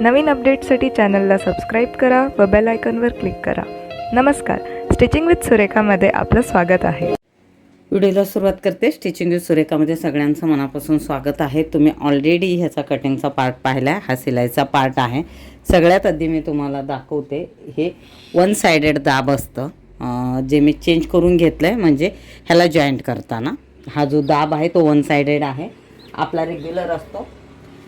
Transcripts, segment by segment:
नवीन अपडेटसाठी चॅनलला सबस्क्राईब करा व बेल आयकॉनवर क्लिक करा. नमस्कार. स्टिचिंग विथ सुरेखामध्ये आपलं स्वागत आहे. व्हिडिओला सुरुवात करते. स्टिचिंग विथ सुरेखामध्ये सगळ्यांचं मनापासून स्वागत आहे. तुम्ही ऑलरेडी ह्याचा कटिंगचा पार्ट पाहिला आहे हा सिलाईचा पार्ट आहे. सगळ्यात आधी मी तुम्हाला दाखवते. हे वन सायडेड दाब असतं. जे मी चेंज करून घेतलं आहे म्हणजे ह्याला जॉईंट करताना. हा जो दाब आहे तो वन सायडेड आहे. आपला रेग्युलर असतो.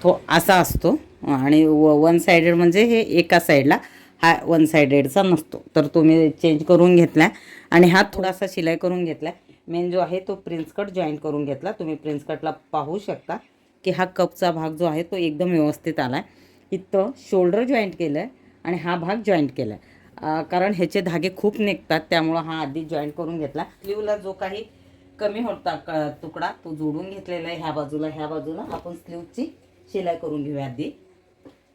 तो असा असतो. आणि व वन सायडेड म्हणजे हे एका साईडला हा वन सायडेडचा नसतो. तर तुम्ही चेंज करून घेतला आहे आणि हा थोडासा शिलाई करून घेतला आहे मेन जो आहे तो प्रिन्स कट जॉईंट करून घेतला. तुम्ही प्रिन्स कटला पाहू शकता की हा कपचा भाग जो आहे तो एकदम व्यवस्थित आला आहे इथं शोल्डर जॉईंट केलं आहे आणि हा भाग जॉईंट केला आहे कारण ह्याचे धागे खूप निघतात त्यामुळं हा आधी जॉईंट करून घेतला. स्लीवला जो काही कमी होता क तुकडा तो जोडून घेतलेला आहे ह्या बाजूला. ह्या बाजूला आपण स्लीवची शिलाई करून घेऊया आधी.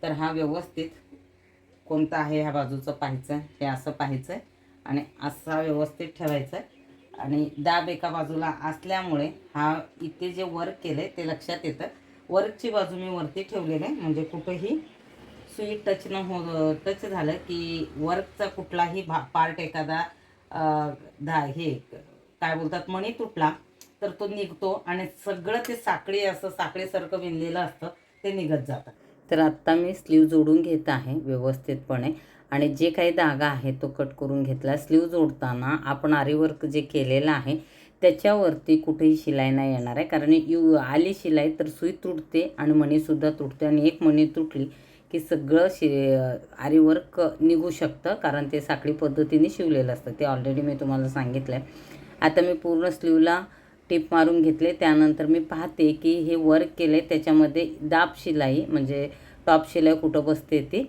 तर हा व्यवस्थित कोणता आहे ह्या बाजूचं पाहायचं हे असं पाहायचं आहे आणि असा व्यवस्थित ठेवायचं आहे आणि दाब एका बाजूला असल्यामुळे हा इथे जे वर्क केलं आहे ते लक्षात येतं. वर्कची बाजू मी वरती ठेवलेली आहे म्हणजे कुठंही सुई टच न हो टच झालं की वर्कचा कुठलाही भा पार्ट एखादा धा हे काय बोलतात मणी तुटला तर तो निघतो आणि सगळं ते साखळी असं साखळीसारखं विणलेलं असतं ते निघत जातं. तर आत्ता मी स्लीव जोडून घेत आहे व्यवस्थितपणे. आणि जे काही धागा आहे तो कट करून घेतला. स्लीव जोडताना आपण आरीवर्क जे केलेलं आहे त्याच्यावरती कुठेही शिलाई नाही येणार आहे. कारण यू आली शिलाई तर सुई तुटते आणि मणीसुद्धा तुटते. आणि एक मणी तुटली की सगळं शि आरीवर्क निघू शकतं. कारण ते साखळी पद्धतीने शिवलेलं असतं. ते ऑलरेडी मी तुम्हाला सांगितलं आहे आता मी पूर्ण स्लीवला टिप मारून घेतले. त्यानंतर मी पाहते की हे वर्क केले. त्याच्यामध्ये दाब शिलाई म्हणजे टॉप शिलाई कुठं बसते ती.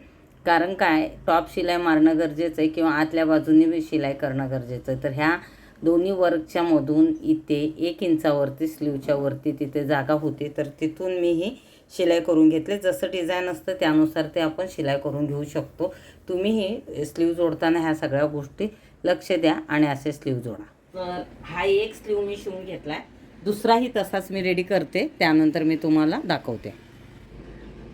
कारण काय? टॉप शिलाई मारणं गरजेचं आहे किंवा आतल्या बाजूने बी शिलाई करणं गरजेचं आहे. तर ह्या दोन्ही वर्कच्या मधून इथे एक इंचावरती स्लीवच्या वरती तिथे जागा होती. तर तिथून मी ही शिलाई करून घेतले. जसं डिझाईन असतं त्यानुसार ते आपण शिलाई करून घेऊ शकतो. तुम्हीही स्लीव जोडताना ह्या सगळ्या गोष्टी लक्ष द्या आणि असे स्लीव जोडा. हा एक स्लीव मी शिवून घेतला आहे दुसराही तसाच मी रेडी करते. त्यानंतर मी तुम्हाला दाखवते.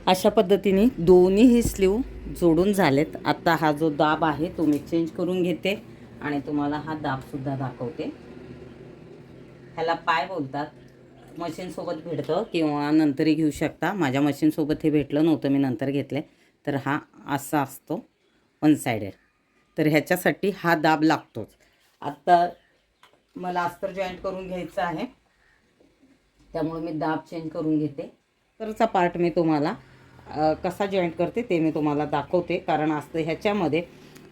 अशा पद्धतीने दोन्हीही स्लीव जोडून झालेत. आत्ता हा जो दाब आहे तो मी चेंज करून घेते आणि तुम्हाला हा दाबसुद्धा दाखवते. ह्याला पाय बोलतात. मशीनसोबत भेटतं किंवा नंतरही घेऊ शकता. माझ्या मशीनसोबत हे भेटलं नव्हतं मी नंतर घेतले. तर हा असा असतो. वन सायडेड तर ह्याच्यासाठी हा दाब लागतोच. आत्ता मला अस्तर जॉईंट करून घ्यायचं आहे. त्यामुळे मी दाब चेंज करून घेते. तरचा पार्ट मी तुम्हाला कसा जॉईंट करते ते मी तुम्हाला दाखवते. कारण असतं ह्याच्यामध्ये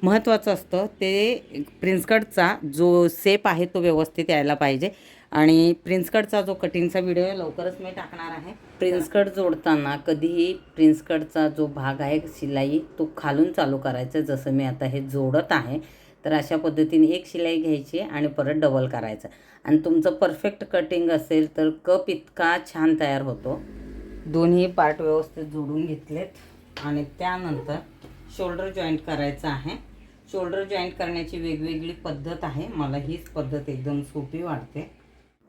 महत्त्वाचं असतं ते प्रिन्सकटचा जो सेप आहे तो व्यवस्थित यायला पाहिजे. आणि प्रिन्सकटचा जो कटिंगचा व्हिडिओ आहे लवकरच मी टाकणार आहे. प्रिन्सकट जोडताना कधीही प्रिन्सकटचा जो भाग आहे शिलाई तो खालून चालू करायचा. जसं मी आता हे जोडत आहे तर अशा पद्धतीने एक शिलाई घ्यायची आणि परत डबल करायचं. आणि तुमचं परफेक्ट कटिंग असेल तर कप इतका छान तयार होतो. दोन्ही पार्ट व्यवस्थित जोडून घेतलेत. आणि त्यानंतर शोल्डर जॉईंट करायचं आहे. शोल्डर जॉईंट करण्याची वेगवेगळी पद्धत आहे. मला हीच पद्धत एकदम सोपी वाटते.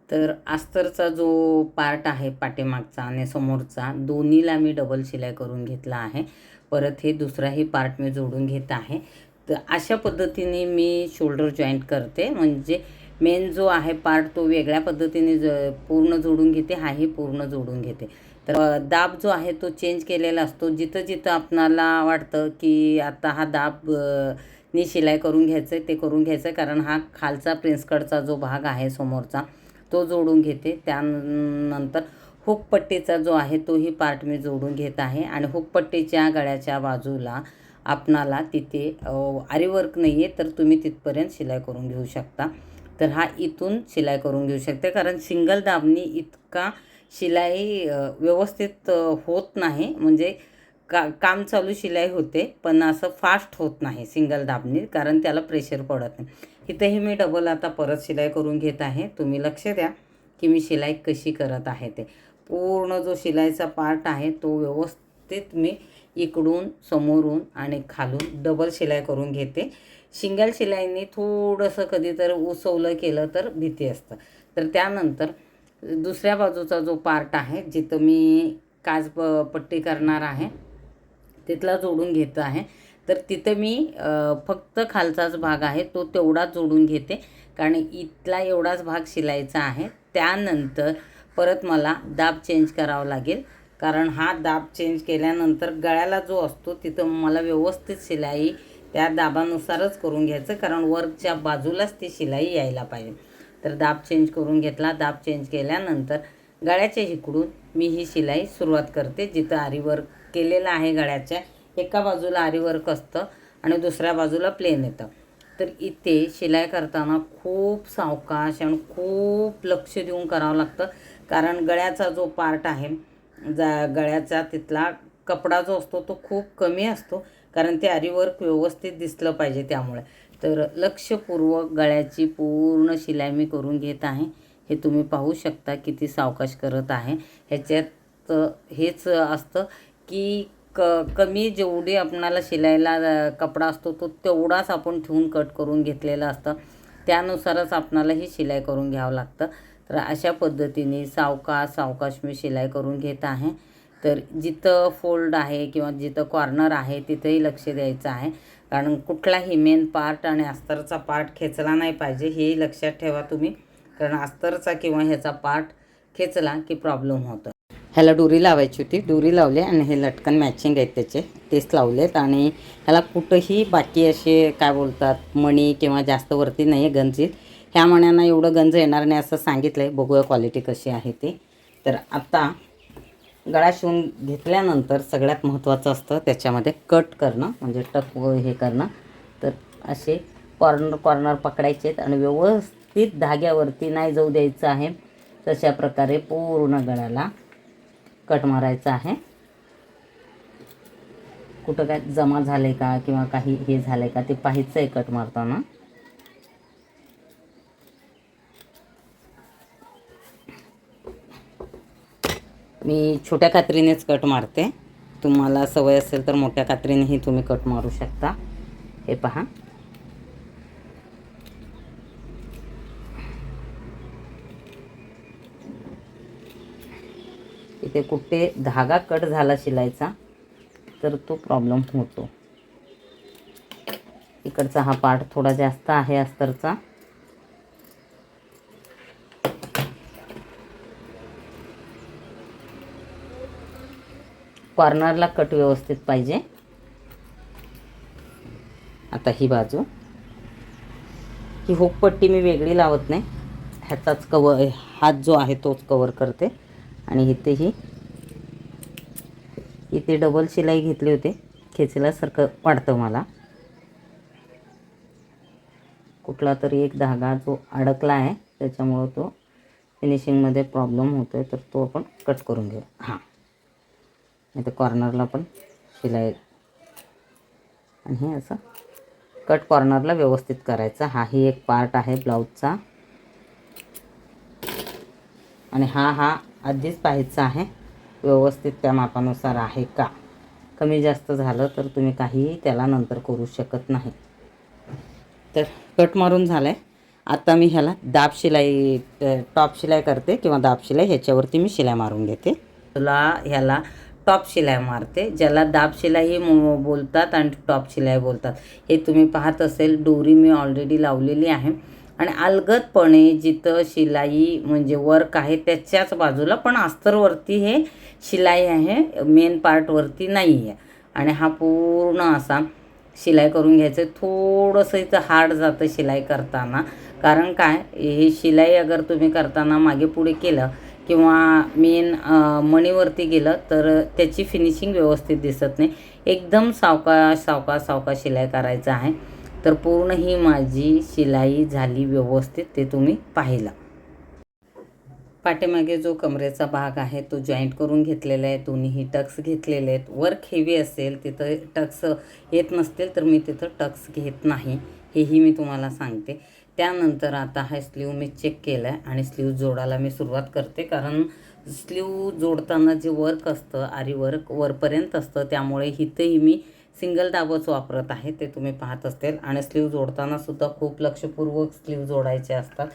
तर अस्तरचा जो पार्ट आहे पाठीमागचा आणि समोरचा दोन्हीला मी डबल शिलाई करून घेतला आहे. परत हे दुसराही पार्ट मी जोडून घेत आहे. तर अशा पद्धतीने मी शोल्डर जॉईंट करते. म्हणजे मेन जो आहे पार्ट तो वेगळ्या पद्धतीने ज पूर्ण जोडून घेते हाही पूर्ण जोडून घेते. तर दाब जो आहे तो चेंज केलेला असतो. जिथं जिथं आपणाला वाटतं की आता हा दाब नी शिलाई करून घ्यायचं आहे ते करून घ्यायचं आहे कारण हा खालचा प्रिन्सकडचा जो भाग आहे समोरचा तो जोडून घेते. त्यानंतर हुकपट्टीचा जो आहे तोही पार्ट मी जोडून घेत आहे. आणि हुकपट्टीच्या गळ्याच्या बाजूला आपणाला तिथे आरीवर्क नाही आहे तर तुम्ही तिथपर्यंत शिलाई करून घेऊ शकता. तर हा इथून शिलाई करून घेऊ शकते. कारण सिंगल दाबणी इतका शिलाई व्यवस्थित होत नाही. म्हणजे का काम चालू शिलाई होते पण असं फास्ट होत नाही सिंगल दाबणी कारण त्याला प्रेशर पडत नाही. इथंही मी डबल आता परत शिलाई करून घेत आहे. तुम्ही लक्ष द्या की मी शिलाई कशी करत आहे ते. पूर्ण जो शिलाईचा पार्ट आहे तो व्यवस्थित मी इकडून समोरून आणि खालून डबल शिलाई करून घेते. सिंगल शिलाईने थोडंसं कधीतरी उसवलं केलं तर भीती असतं. तर त्यानंतर दुसऱ्या बाजूचा जो पार्ट आहे जिथं मी काच प पट्टी करणार आहे तिथला जोडून घेत आहे. तर तिथं मी फक्त खालचाच भाग आहे तो तेवढाच जोडून घेते. कारण इथला एवढाच भाग शिलायचा आहे. त्यानंतर परत मला दाब चेंज करावा लागेल. कारण हा दाब चेंज केल्यानंतर गळ्याला जो असतो तिथं मला व्यवस्थित शिलाई त्या दाबानुसारच करून घ्यायचं कारण वर्कच्या बाजूलाच ती शिलाई यायला पाहिजे. तर दाब चेंज करून घेतला. दाब चेंज केल्यानंतर गळ्याच्या इकडून मी ही शिलाई सुरुवात करते जिथं आरीवर्क केलेलं आहे गळ्याच्या. एका बाजूला आरीवर्क असतं आणि दुसऱ्या बाजूला प्लेन येतं. तर इथे शिलाई करताना खूप सावकाश आणि खूप लक्ष देऊन करावं लागतं कारण गळ्याचा जो पार्ट आहे जा गळ्याचा तिथला कपडा जो असतो तो खूप कमी असतो कारण ते आरीवर्क व्यवस्थित दिसलं पाहिजे त्यामुळे. तर लक्षपूर्वक गळ्याची पूर्ण शिलाई मी करून घेत आहे. हे तुम्ही पाहू शकता किती सावकाश करत आहे. ह्याच्यात हेच असतं की क कमी जेवढी आपणाला शिलाईला कपडा असतो तो तेवढाच आपण ठेवून कट करून घेतलेला असतं. त्यानुसारच आपणाला ही शिलाई करून घ्यावं लागतं. तर अशा पद्धतीने सावकाश सावकाश मी शिलाई करून घेत आहे. तर जिथं फोल्ड आहे किंवा जिथं कॉर्नर आहे तिथंही लक्ष द्यायचं आहे. कारण कुठलाही मेन पार्ट आणि अस्तरचा पार्ट खेचला नाही पाहिजे हेही लक्षात ठेवा तुम्ही. कारण अस्तरचा किंवा ह्याचा पार्ट खेचला की प्रॉब्लेम होतो. ह्याला डोरी लावायची होती. डोरी लावली आणि हे लटकन मॅचिंग आहेत त्याचे. तेच लावलेत आणि ह्याला कुठंही बाकी असे काय बोलतात मणी किंवा जास्त वरती नाही आहे गंजीत ह्या मण्यांना एवढं गंज येणार नाही असं सांगितलं आहे बघूया क्वालिटी कशी आहे ते. तर आता गळा शिवून घेतल्यानंतर सगळ्यात महत्त्वाचं असतं त्याच्यामध्ये कट करणं म्हणजे टक व हे करणं. तर असे कॉर्नर कॉर्नर पकडायचे आहेत आणि व्यवस्थित धाग्यावरती नाही जाऊ द्यायचं आहे. तशा प्रकारे पूर्ण गळ्याला कट मारायचा आहे. कुठं काय जमा झाले का किंवा काही हे झालं का ते पाहायचं आहे कट मारताना. मी छोट्या कात्रीनेच कट मारते. तुम्हाला सवय असेल तर मोठ्या कात्रीनेही तुम्ही कट मारू शकता. हे पहा. तिथे कुठे धागा कट झाला शिलायचा तर तो प्रॉब्लेम होतो. इकडचा हा पार्ट थोडा जास्त आहे अस्तरचा. कॉर्नरला कट व्यवस्थित पाहिजे. आता ही बाजू. ही हुकपट्टी मी वेगळी लावत नाही. ह्याचाच कवर हात जो आहे तोच कवर करते. आणि इथेही इथे डबल शिलाई घेतली होती. खेचल्यासारखं वाटतं मला. कुठला तरी एक धागा जो अडकला आहे त्याच्यामुळं तो फिनिशिंगमध्ये प्रॉब्लेम होतो आहे तर तो आपण कट करून घेऊ. हां. इथे कॉर्नरला पण शिलाई. आणि हे असं कट कॉर्नरला व्यवस्थित करायचा. हाही एक पार्ट आहे ब्लाऊजचा आणि हा हा आधीच पाहायचं आहे. व्यवस्थित त्या मापानुसार आहे का? कमी जास्त झालं तर तुम्ही काहीही त्याला नंतर करू शकत नाही. तर कट मारून झालं आहे आता मी ह्याला दाब शिलाई टॉप शिलाई करते किंवा दाब शिलाई ह्याच्यावरती मी शिलाई मारून घेते. तुला ह्याला टॉप शिलाई मारते ज्याला दाब शिलाई बोलतात आणि टॉप शिलाई बोलतात. हे तुम्ही पाहत असेल डोरी मी ऑलरेडी लावलेली आहे. आणि अलगदपणे जिथं शिलाई म्हणजे वर्क आहे त्याच्याच बाजूला पण अस्तरवरती हे शिलाई आहे मेन पार्टवरती नाही आहे आणि हा पूर्ण असा शिलाई करून घ्यायचं. थोडंसं इथं हार्ड जातं शिलाई करताना. कारण काय हे शिलाई अगर तुम्ही करताना मागे पुढे केलं किंवा मेन मणीवरती गेलं तर त्याची फिनिशिंग व्यवस्थित दिसत नाही. एकदम सावका सावका सावका शिलाई करायचं आहे. तर पूर्ण ही माझी शिलाई झाली व्यवस्थित ते तुम्ही पाहिला. पाठीमागे जो कमरेचा भाग आहे तो जॉईंट करून घेतलेला आहे. दोन्हीही टक्स घेतलेले आहेत. वर्क हेवी असेल तिथं टक्स येत नसतील तर मी तिथं टक्स घेत नाही. हेही मी तुम्हाला सांगते. त्यानंतर आता हा स्लीव मी चेक केला आहे आणि स्लीव जोडायला मी सुरुवात करते. कारण स्लीव जोडताना जे वर्क असतं आरी वर्क वरपर्यंत असतं त्यामुळे इथंही मी सिंगल दाबच वापरत आहे ते तुम्ही पाहत असतील. आणि स्लीव जोडताना सुद्धा खूप लक्षपूर्वक स्लीव जोडायचे असतात.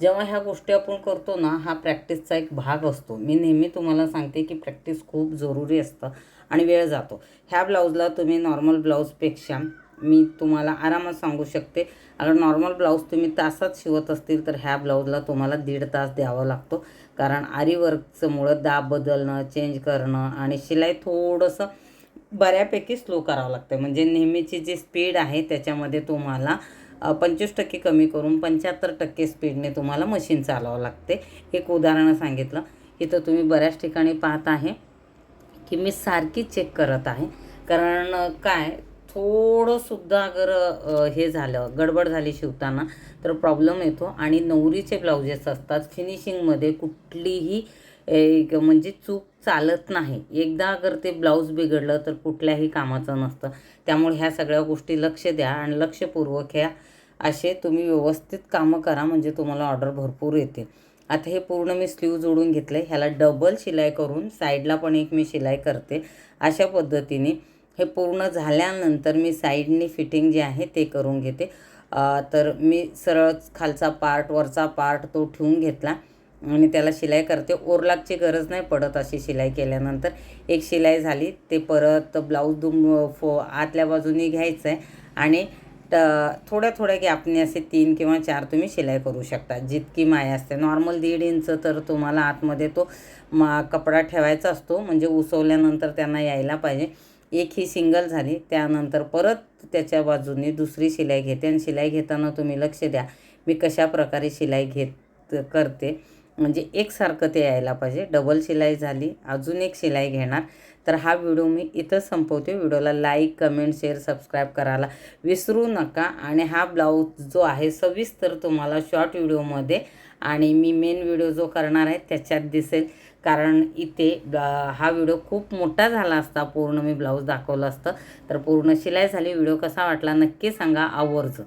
जेव्हा ह्या गोष्टी आपण करतो ना हा प्रॅक्टिसचा एक भाग असतो. मी नेहमी तुम्हाला सांगते की प्रॅक्टिस खूप जरुरी असतं आणि वेळ जातो. ह्या ब्लाऊजला तुम्ही नॉर्मल ब्लाऊजपेक्षा मी तुम्हाला आरामात सांगू शकते. अगर नॉर्मल ब्लाऊज तुम्ही तासात शिवत असतील तर ह्या ब्लाऊजला तुम्हाला दीड तास द्यावा लागतो. कारण आरी वर्कचं मुळं दाब बदलणं चेंज करणं आणि शिलाई थोडंसं बऱ्यापैकी स्लो करावं लागतं. म्हणजे नेहमीची जी स्पीड आहे त्याच्यामध्ये तुम्हाला पंचवीस टक्के कमी करून पंच्याहत्तर टक्के स्पीडने तुम्हाला मशीन चालवावं लागते. एक उदाहरण सांगितलं. इथं तुम्ही बऱ्याच ठिकाणी पाहत आहे की मी सारखी चेक करत आहे. कारण काय थोडंसुद्धा अगर हे झालं गडबड झाली शिवताना तर प्रॉब्लेम येतो. आणि नवरीचे ब्लाउजेस असतात फिनिशिंगमध्ये कुठलीही एक म्हणजे चूक चालत नाही. एकदा अगर ते ब्लाऊज बिघडलं तर कुठल्याही कामाचं नसतं. त्यामुळे ह्या सगळ्या गोष्टी लक्ष द्या आणि लक्षपूर्वक ह्या असे तुम्ही व्यवस्थित कामं करा म्हणजे तुम्हाला ऑर्डर भरपूर येते आता हे पूर्ण मी स्लीव जोडून घेतलं. ह्याला डबल शिलाई करून साईडला पण एक मी शिलाई करते. अशा पद्धतीने हे पूर्ण झाल्यानंतर मी साईडनी फिटिंग जे आहे ते करून घेते. तर मी सरळ खालचा पार्ट वरचा पार्ट तो ठेवून घेतला. आणि त्याला शिलाई करते. ओरलागची गरज नाही पडत अशी शिलाई केल्यानंतर. एक शिलाई झाली ते परत ब्लाऊज दुम फो आतल्या बाजूनी घ्यायचं आहे आणि ट थोड्या थोड्या गॅपने असे तीन किंवा चार तुम्ही शिलाई करू शकता. जितकी माय असते. नॉर्मल दीड इंच तर तुम्हाला आतमध्ये तो मा कपडा ठेवायचा असतो. म्हणजे उसवल्यानंतर त्यांना यायला पाहिजे. एक ही सिंगल झाली त्यानंतर परत त्याच्या बाजूने दुसरी शिलाई घेते आणि शिलाई घेताना तुम्ही लक्ष द्या मी कशा प्रकारे शिलाई घेत करते. म्हणजे एकसारखं ते यायला पाहिजे. डबल शिलाई झाली. अजून एक शिलाई घेणार. तर हा व्हिडिओ मी इथं संपवते. व्हिडिओला लाईक कमेंट शेअर सबस्क्राईब करायला विसरू नका. आणि हा ब्लाऊज जो आहे सविस्तर तुम्हाला शॉर्ट व्हिडिओमध्ये आणि मी मेन व्हिडिओ जो करणार आहे त्याच्यात दिसेल. कारण इथे हा व्हिडिओ खूप मोठा झाला असता. पूर्ण मी ब्लाऊज दाखवलं असतं. तर पूर्ण शिलाई झाली. व्हिडिओ कसा वाटला नक्की सांगा. आवर्जून